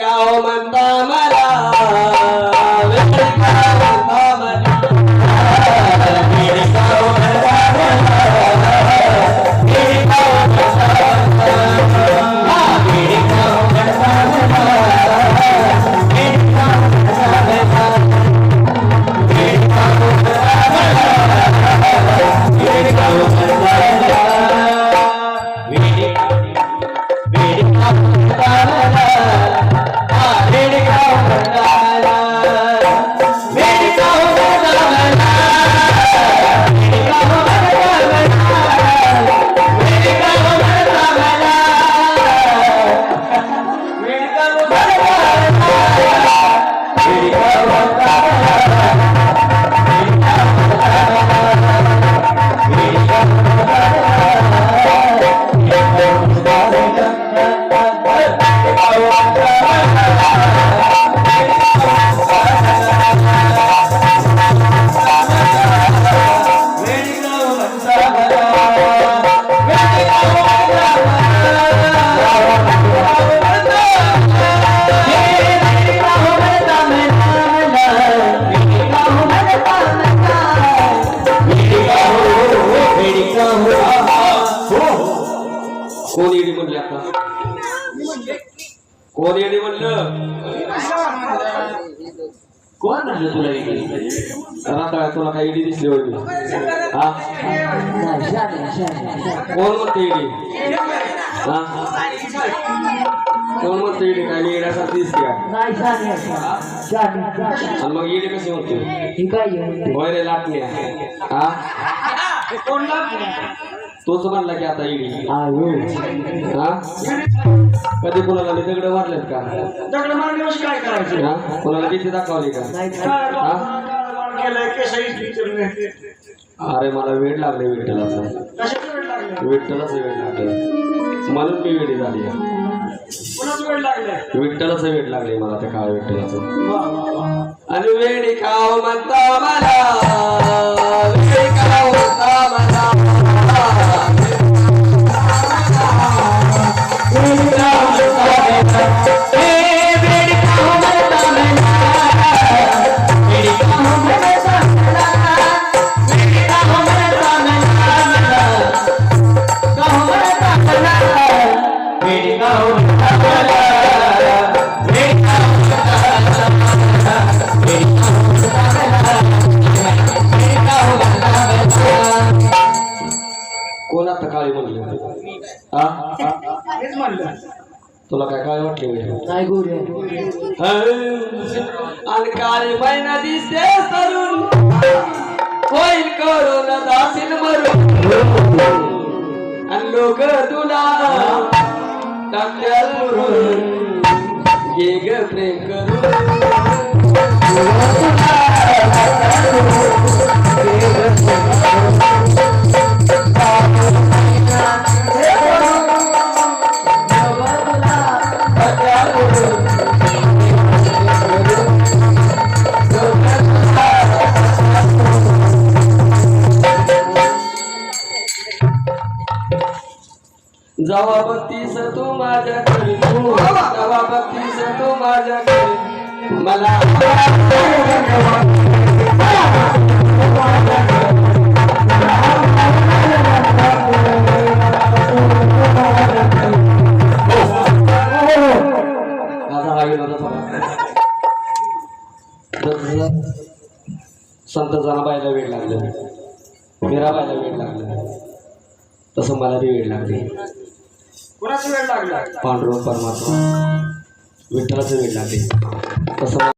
قوما ضمن Yeah. कोण येडी म्हणले आता? कोण येडी म्हणलं? कोण म्हणलं तुला येडी तुला काही येडी दिसली होती हा? कोण म्हणते येडी हा? कोण म्हणते येडी काय मी येण्यासारखी दिसते? आणि मग येडी कशी म्हणते? होय रे लाटण्या हा? तोच म्हणला की आता हा कधी कोणाला मी दगड मारलेत का? दगड मारल्यावर काय करायचं? हा? कोणाला भीती दाखवली का? हा? अरे मला वेळ लागले विठ्ठलाचं कशाचा वेळ लागला? विठ्ठलाच वेळ लागले. म्हणून मी वेळी झाली. विठ्ठलाच वेळ लागले मला त्या काळ विठ्ठलाचं. वा वा वा. आणि वेळी खाव म्हणता मला. काळी म्हणले? तुला काय काय वाटले काय गोरे आणि काळी महिना दिसते तरुण होईल करून जाशील मरून. आणि लोक तुला टाकत्यात पुरून ग प्रेम जवा बत्तीस तू माझ्या घरी. जवा बत्तीस तू माझ्या घरी. मला संत जनाबाईला वेळ लागला. मीराबाईला वेळ लागला. तसं मला बी वेळ लागली. कोणाचा वेळ लागला? पांडुरंग परमात्मा. विठ्ठलाचं वेळ लागले. तसं